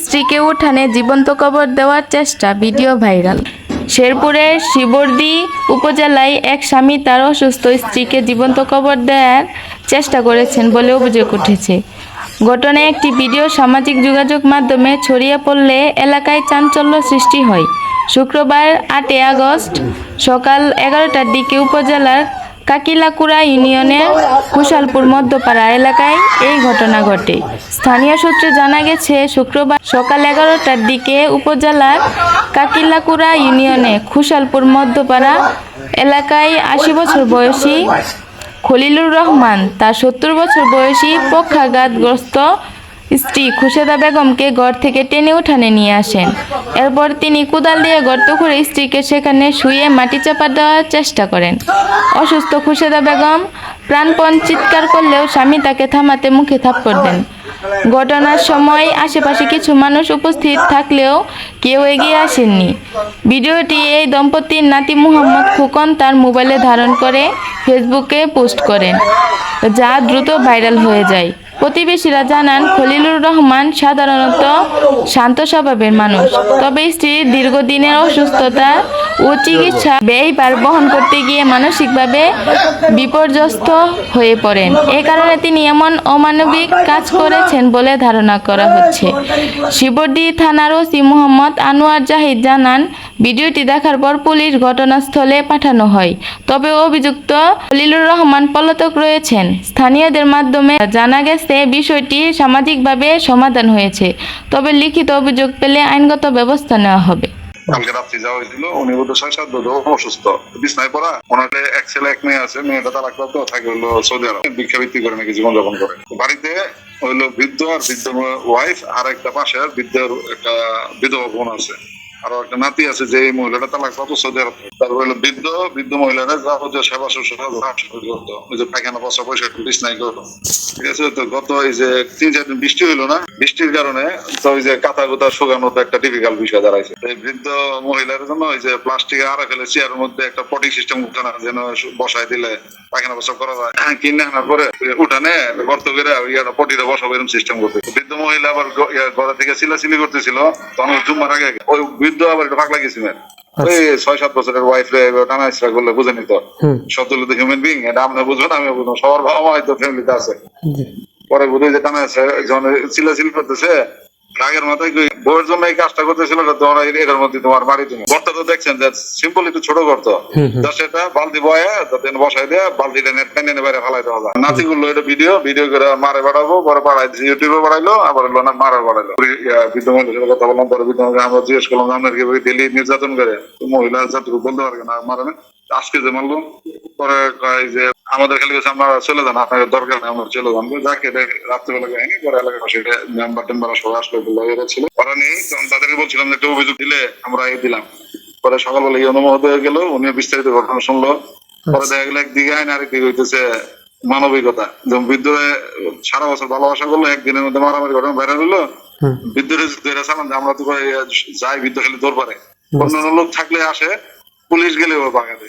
স্ত্রীকে উঠানে জীবন্ত কবর দেওয়ার চেষ্টা ভিডিও ভাইরাল। শেরপুরের শিবর্দি উপজেলায় এক স্বামী তার অসুস্থ স্ত্রীকে জীবন্ত কবর দেওয়ার চেষ্টা করেছেন বলে অভিযোগ উঠেছে। ঘটনায় একটি ভিডিও সামাজিক যোগাযোগ মাধ্যমে ছড়িয়ে পড়লে এলাকায় চাঞ্চল্য সৃষ্টি হয়। শুক্রবার আটই আগস্ট সকাল এগারোটার দিকে উপজেলার কাকিলাকুড়া ইউনিয়নের কুশালপুর মধ্যপাড়া এলাকায় এই ঘটনা ঘটে। স্থানীয় সূত্রে জানা গেছে, শুক্রবার সকাল এগারোটার দিকে উপজেলার কাকিলাকুড়া ইউনিয়নে খুশালপুর মধ্যপাড়া এলাকায় আশি বছর বয়সী খলিলুর রহমান, তার সত্তর বছর বয়সী পক্ষাঘাতগ্রস্ত স্ত্রী খুশেদা বেগমকে ঘর থেকে টেনে উঠানে নিয়ে আসেন। এরপর তিনি কোদাল দিয়ে গর্ত করে স্ত্রীকে সেখানে শুয়ে মাটি চাপা দেওয়ার চেষ্টা করেন। অসুস্থ খুশেদা বেগম প্রাণপণ চিৎকার করলেও স্বামী তাকে থামাতে মুখে থাপ্পড় দেন। ঘটনার সময় আশেপাশে কিছু মানুষ উপস্থিত থাকলেও কেউ এগিয়ে আসেননি। ভিডিওটি এই দম্পতির নাতি মুহাম্মদ খুকন তার মোবাইলে ধারণ করে ফেসবুকে পোস্ট করেন, যা দ্রুত ভাইরাল হয়ে যায়। প্রতিবেশীরা জানান, খলিলুর রহমান সাধারণত শান্ত স্বভাবের মানুষ, তবে স্ত্রীর দীর্ঘদিনের অসুস্থতা ও চিকিৎসা ব্যয় ব্যয়বার বহন করতে গিয়ে মানসিকভাবে বিপর্যস্ত হয়ে পড়েন। এ কারণে তিনি এমন অমানবিক কাজ করেছেন বলে ধারণা করা হচ্ছে। শিবরদি থানার ওসি মোহাম্মদ আনোয়ার জাহিদ জানান, ভিডিওটি দেখার পর পুলিশ ঘটনাস্থলে পাঠানো হয়। তবে অভিযুক্ত খলিলুর রহমান পলাতক রয়েছেন। স্থানীয়দের মাধ্যমে জানা গেছে, বিষয়টি সামাজিকভাবে সমাধান হয়েছে। তবে লিখিত অভিযোগ পেলে আইনগত ব্যবস্থা নেওয়া হবে। কালকে রাত্রি যাওয়া হয়েছিল, উনি বোধ ছয় সাত বোধ অসুস্থ। বিছনায় পড়া? ওনার এক ছেলে, এক মেয়ে আছে, মেয়েটা তার আক্রান্ত থাকে হলো সৌদি আরব। ভিক্ষাবৃত্তি করে নাকি জীবনযাপন করে। বাড়িতে হইল বৃদ্ধ আর বৃদ্ধ ওয়াইফ আর একটা পাশে বৃদ্ধের একটা বিধবা বোন আছে। আরও আছে যে এই মহিলাটা তারপর বৃদ্ধ বৃদ্ধ মহিলারা সেবা শুশ্রূষা করতো। ওই যে পায়খানা পয়সা পয়সা করতো। ঠিক আছে, তো গত এই যে তিন চার দিন বৃষ্টি হইল না, বৃষ্টির কারণে তো ওই যে কুতা শুকানো একটা ডিফিকাল্ট বিষয় দাঁড়াইছে। এই বৃদ্ধ মহিলার জন্য ওই যে প্লাস্টিক আড়া ফেলে চেয়ারের মধ্যে একটা সিস্টেম উঠানো, যেন বসাই দিলে পায়খানা বসা করা যায়। কিনে আনার পরে উঠানে গর্ত করে ইয়াটা পটিতে বসাবো এরকম সিস্টেম করতে বৃদ্ধ মহিলা আবার ঘরে থেকে চিলাচিলি করতেছিল, তখন জুম্মার আগে ওই বৃদ্ধ আবার একটু পাগলা ম্যাম ওই ছয় সাত বছরের ওয়াইফ রে টানা ইসরা করলে বুঝে নিত। সব তো হিউম্যান বিং এটা আপনি বুঝবেন আমি বুঝব সবার বাবা মা হয়তো ফ্যামিলিতে আছে। পরে বুঝে যে টানা আছে যখন চিলাচিলি করতেছে রাগের মাথায় জন্য এই কাজটা করতেছিল এটার মধ্যে তোমার বাড়ি তুমি। গর্ত তো দেখছেন যে সিম্পল একটু ছোট গর্ত সেটা বালতি বয়ে তাতে বসাই দিয়ে বালতিটা নেট টেনে বাইরে ফালাই দেওয়া যায় নাতি গুলো এটা ভিডিও ভিডিও করে মারে বাড়াবো পরে বাড়াই দিয়েছি ইউটিউবে বাড়াইলো আবার হলো না মারে বাড়াইলো। কথা বললাম পরে আমরা জিজ্ঞেস করলাম আপনার কি ডেলি নির্যাতন করে? মহিলা যতটুকু বলতে পারবে না মারে না। আজকে যে মারলো পরে কয় যে আমাদের খালি কাছে আমরা চলে যান আপনাদের দরকার নেই আমরা চলে যান যাকে রাত্রিবেলা যায়নি পরে এলাকার সেটা মেম্বার টেম্বার সবাই আসলো এরা ছিল। ওরা নেই তখন তাদেরকে বলছিলাম যে একটা অভিযোগ দিলে আমরা এই দিলাম। পরে সকালবেলা এই অনুমোদ হয়ে গেল উনি বিস্তারিত ঘটনা শুনলো। পরে দেখা গেলো একদিকে আইন আরেকদিকে হইতেছে মানবিকতা। যেমন বিদ্যুৎ সারা বছর ভালোবাসা করল একদিনের মধ্যে মারামারি ঘটনা বাইরে হলো চালান যে আমরা তো যাই বিদ্যুৎ খালি দৌড় পারে। অন্য অন্য লোক থাকলে আসে পুলিশ গেলে বাগাতে